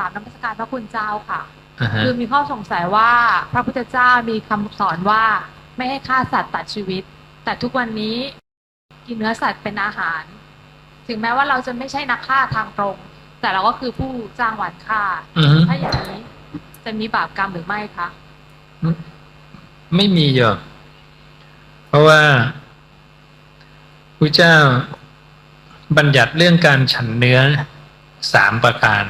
ราบนมัสการพระคุณเจ้าค่ะอ่าฮะคือมีข้อสงสัยว่าพระพุทธเจ้ามีคำสอนว่าไม่ให้ฆ่าสัตว์ตัดชีวิต แต่ทุกวันนี้กินเนื้อสัตว์เป็นอาหาร ถึงแม้ว่าเราจะไม่ใช่นักฆ่าทางตรง แต่เราก็คือผู้จ้างหวานฆ่าอือฮึถ้าอย่างนี้จะมีบาปกรรมหรือไม่คะไม่มีโยมเพราะว่าพระเจ้าบัญญัติเรื่องการฉันเนื้อสามประการ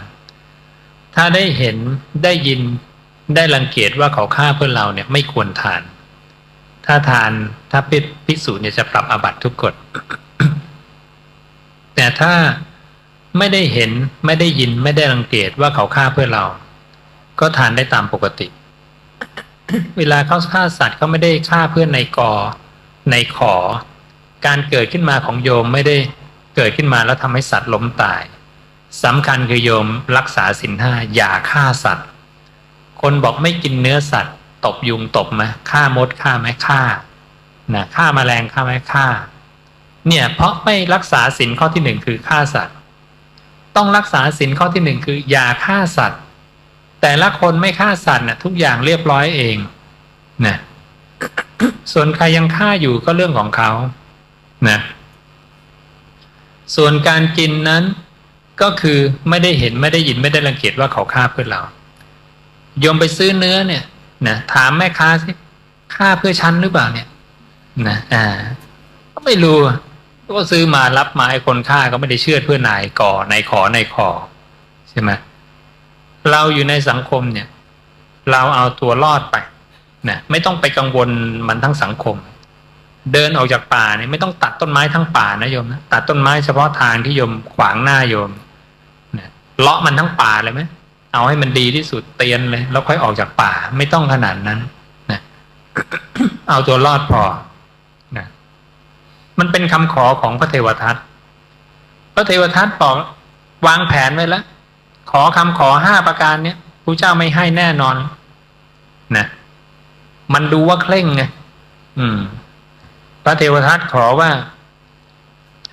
ถ้าได้เห็นได้ยินได้รังเกียจว่าเขาฆ่าเพื่อเราเนี่ยไม่ควรทาน ถ้าทานถ้าพิภิกษุเนี่ยจะปรับอาบัติทุกกฎ แต่ถ้าไม่ได้เห็นไม่ได้ยินไม่ได้รังเกียจว่าเขาฆ่าเพื่อเรา ก็ทานได้ตามปกติ เวลาเขาฆ่าสัตว์เขาไม่ได้ฆ่าเพื่อนในกอ ในขอ การเกิดขึ้นมาของโยมไม่ได้เกิดขึ้นมาแล้วทำให้สัตว์ล้มตาย สำคัญคือโยมรักษาสินห้าอย่าฆ่าสัตว์ คนบอกไม่กินเนื้อสัตว์ ตบยุงตบไหมฆ่ามดฆ่าไหมฆ่านะฆ่าแมลงฆ่าไหมฆ่า เนี่ยเพราะไม่รักษาสินข้อที่หนึ่งคือฆ่าสัตว์ ต้องรักษาสินข้อที่หนึ่งคืออย่าฆ่าสัตว์ แต่ละคนไม่ฆ่าสัตว์นะทุกอย่างเรียบร้อยเองนะส่วนใครยังฆ่าอยู่ก็เรื่องของเขานะส่วนการกินนั้น ก็คือไม่ได้เห็นไม่ได้ยินไม่ได้รังเกียจว่าเขาฆ่าเพื่อเราโยมไปซื้อเนื้อเนี่ยนะถามแม่ค้าสิฆ่าเพื่อฉันหรือเปล่าเนี่ยนะอ่า ก็ไม่รู้ก็ซื้อมารับมาไอ้คนฆ่าก็ไม่ได้เชื่อเพื่อนายก่อนายขอนายขอใช่ไหมเราอยู่ในสังคมเนี่ย เราเอาตัวรอดไปนะไม่ต้องไปกังวลมันทั้งสังคม เดินออกจากป่าเนี่ยไม่ต้องตัดต้นไม้ทั้งป่านะโยมนะตัดต้นไม้เฉพาะทางที่โยมขวางหน้าโยม เลาะมันทั้งป่าเลยไหมเอาให้มันดีที่สุดเตียนเลย แล้วค่อยออกจากป่าไม่ต้องขนาดนั้นนะเอาตัวรอดพอนะมันเป็นคำขอของพระเทวทัตพระเทวทัตบอกวางแผนไว้แล้วขอคำขอห้าประการเนี้ยพระเจ้าไม่ให้แน่นอนนะมันดูว่าเคร่งไงอืม พระเทวทัตขอว่า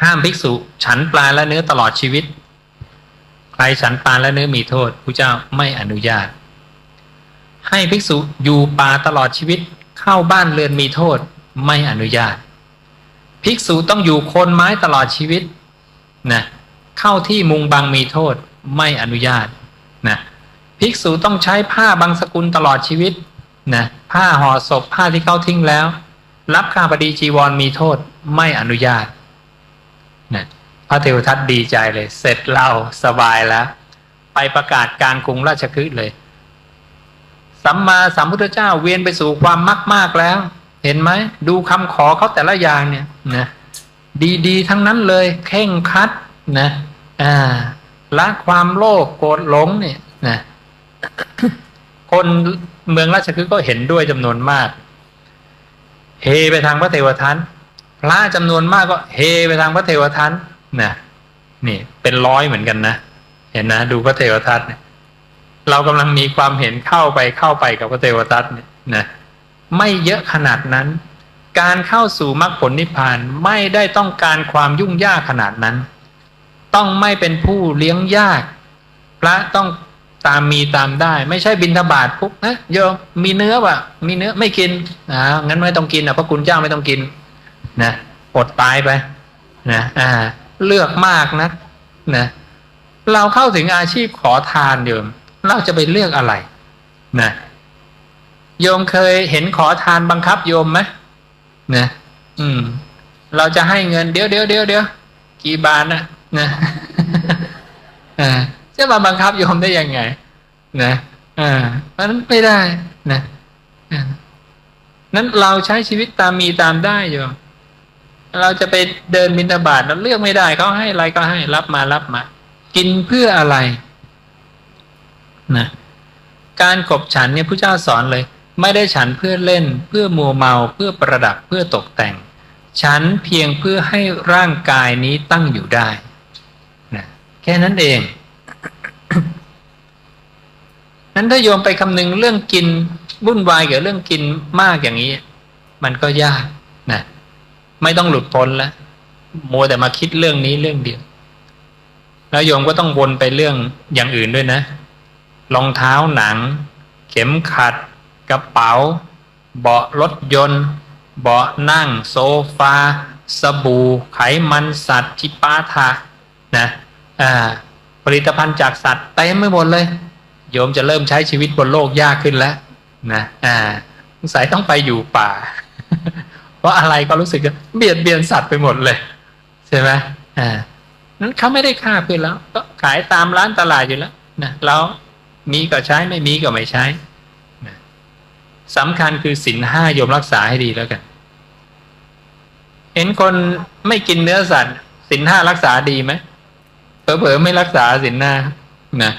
ห้ามภิกษุ ฉันปลาและเนื้อตลอดชีวิต ใครฉันปลาและเนื้อมีโทษพระเจ้าไม่อนุญาต ให้ภิกษุอยู่ป่าตลอดชีวิตเข้าบ้านเรือนมีโทษไม่อนุญาต ภิกษุต้องอยู่โคนไม้ตลอดชีวิตนะเข้าที่มุงบังมีโทษไม่อนุญาตนะภิกษุต้องใช้ผ้าบางสกุลตลอดชีวิตนะผ้าห่อศพผ้าที่เขาทิ้งแล้ว รับข้าพดีจีวรมีโทษไม่อนุญาตนะ พระเทวทัตดีใจเลย เสร็จเราสบายแล้ว ไปประกาศกลารกรุงราชคฤห์เลย สัมมาสัมพุทธเจ้าเวียนไปสู่ความมากมากแล้ว เห็นไหม ดูคำขอเขาแต่ละอย่างเนี่ยนะดีๆ ทั้งนั้นเลยเข่งคัดนะอ่าละความโลภโกรธหลงเนี่ยนะคนเมืองราชคฤห์ก็เห็นด้วยจำนวนมาก เฮไปทางพระเทวทัตพระจำนวนมากก็เฮไปทางพระเทวทัต นะนี่เป็นร้อยเหมือนกันนะเห็นนะดูพระเทวทัตเนี่ยเรากำลังมีความเห็นเข้าไปเข้าไปกับพระเทวทัตเนี่ยนะไม่เยอะขนาดนั้น การเข้าสู่มรรคผลนิพพานไม่ได้ต้องการความยุ่งยากขนาดนั้น ต้องไม่เป็นผู้เลี้ยงยาก พระต้องตามมีตามได้ ไม่ใช่บินทบาทปุ๊บนะโยมมีเนื้อวะมีเนื้อไม่กินอ่างั้นไม่ต้องกินอะพระคุณเจ้าไม่ต้องกิน นะอดตายไป นะอ่า เลือกมากนะนะเราเข้าถึงอาชีพขอทานโยมเราจะไปเลือกอะไรนะโยมเคยเห็นขอทานบังคับโยมไหมนะอืม เราจะให้เงินเดี๋ยวเดี๋ยวเดี๋ยวเดี๋ยวกี่บาทนะนะอ่าจะมาบังคับโยมได้ยังไง นะอ่ามันไม่ได้นะนั้นเราใช้ชีวิตตามมีตามได้โยม เราจะไปเดินบิณฑบาตเราเลือกไม่ได้เขาให้อะไรก็ให้รับมารับมา กินเพื่ออะไรนะการขบฉันเนี่ยพระเจ้าสอนเลย ไม่ได้ฉันเพื่อเล่น เพื่อมัวเมาเพื่อประดับเพื่อตกแต่ง ฉันเพียงเพื่อให้ร่างกายนี้ตั้งอยู่ได้นะแค่นั้นเองนั้นถ้าโยมไปคำนึงเรื่องกินวุ่นวายกับเรื่องกินมากอย่างนี้ มันก็ยาก ไม่ต้องหลุดพ้นแล้วมัวแต่มาคิดเรื่องนี้เรื่องเดียว แล้วโยมก็ต้องวนไปเรื่องอย่างอื่นด้วยนะรองเท้าหนัง เข็มขัด กระเป๋า เบาะรถยนต์ เบาะนั่ง โซฟา สบู่ ไขมันสัตว์จิปาถะนะอ่าผลิตภัณฑ์จากสัตว์เต็มไม่หมดเลย โยมจะเริ่มใช้ชีวิตบนโลกยากขึ้นแล้วนะอ่าสงสัยต้องไปอยู่ป่า ราะอะไรก็รู้สึกว่าเบียดเบียนสัตว์ไปหมดเลย ใช่ไหมอ่านั้นเขาไม่ได้ฆ่าเพื่อนแล้ว ก็ขายตามร้านตลาดอยู่แล้วนะเรามีก็ใช้ไม่มีก็ไม่ใช้นะสำคัญคือสินห้าโยมรักษาให้ดีแล้วกัน เห็นคนไม่กินเนื้อสัตว์สินห้ารักษาดีไหมเผลอๆไม่รักษาสินห้านะ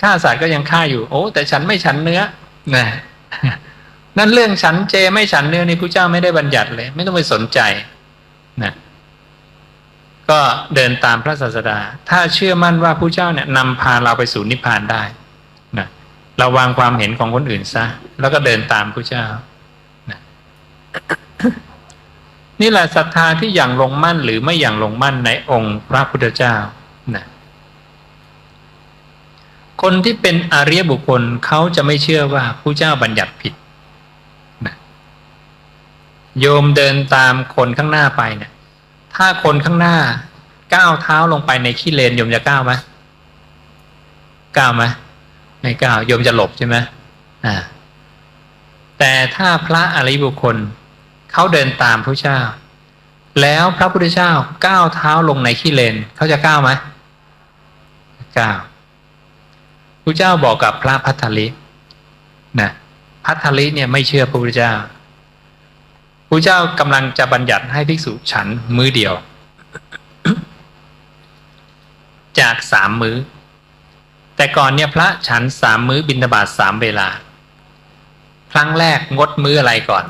ฆ่าสัตว์ก็ยังฆ่าอยู่ โอ้แต่ฉันไม่ฉันเนื้อนะ นั่นเรื่องฉันเจไม่ฉันเนื้อนี่พระเจ้าไม่ได้บัญญัติเลย ไม่ต้องไปสนใจนะก็เดินตามพระศาสดา ถ้าเชื่อมั่นว่าพระเจ้าเนี่ยนำพาเราไปสู่นิพพานได้นะเราวางความเห็นของคนอื่นซะ แล้วก็เดินตามพระเจ้านะนี่แหละศรัทธาที่อย่างลงมั่นหรือไม่อย่างลงมั่นในองค์พระพุทธเจ้านะคนที่เป็นอริยบุคคลเขาจะไม่เชื่อว่าพระเจ้าบัญญัติผิด โยมเดินตามคนข้างหน้าไปเนี่ย ถ้าคนข้างหน้าก้าวเท้าลงไปในขี้เลนโยมจะก้าวไหมก้าวไหมไม่ก้าวโยมจะหลบใช่ไหมอ่า แต่ถ้าพระอริบุคคลเขาเดินตามพระเจ้า แล้วพระพุทธเจ้าก้าวเท้าลงในขี้เลนเขาจะก้าวไหมก้าวพระเจ้าบอกกับพระพัทธลินะพัทธลิเนี่ยไม่เชื่อพระพุทธเจ้า พระเจ้ากำลังจะบัญญัติให้ภิกษุฉันมื้อเดียว จากสามมื้อ แต่ก่อนเนี่ยพระฉันสามมื้อบิณฑบาตสามเวลา ครั้งแรกงดมื้ออะไรก่อน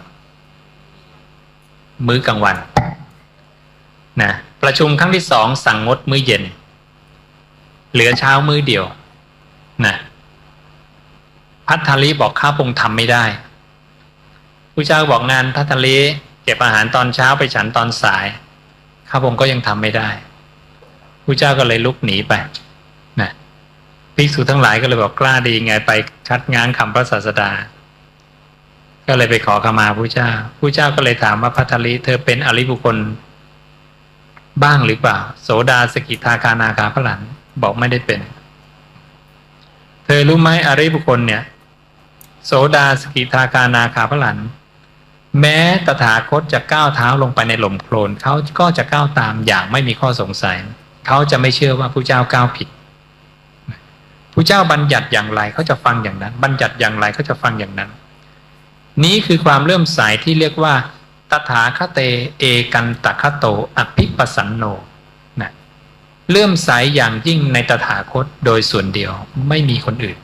มื้อกลางวันนะประชุมครั้งที่สองสั่งงดมื้อเย็น เหลือเช้ามื้อเดียวนะพัทธาลีบอกข้าพงทำไม่ได้ ผู้เจ้าบอกงานพัทลีเก็บอาหารตอนเช้าไปฉันตอนสายข้าพงก็ยังทำไม่ได้ผู้เจ้าก็เลยลุกหนีไปนะภิกษุทั้งหลายก็เลยบอกกล้าดีไงไปคัดง้างคำพระศาสดา ก็เลยไปขอขมาผู้เจ้าผู้เจ้าก็เลยถามว่าพัทลีเธอเป็นอริบุคคลบ้างหรือเปล่า โสดาสกิทาคานาคาพระหลันบอกไม่ได้เป็น เธอรู้ไหมอริบุคคลเนี่ย โสดาสกิทาคานาคาพระหลัน แม้ตถาคตจะก้าวเท้าลงไปในหล่มโคลนเขาก็จะก้าวตามอย่างไม่มีข้อสงสัย เขาจะไม่เชื่อว่าผู้เจ้าก้าวผิดผู้เจ้าบัญญัติอย่างไรเขาจะฟังอย่างนั้น บัญญัติอย่างไรเขาจะฟังอย่างนั้น นี้คือความเลื่อมใสที่เรียกว่า ตถาคเต เอกันตคโตอภิปสันโนนะเลื่อมใสอย่างยิ่งในตถาคตโดยส่วนเดียวไม่มีคนอื่น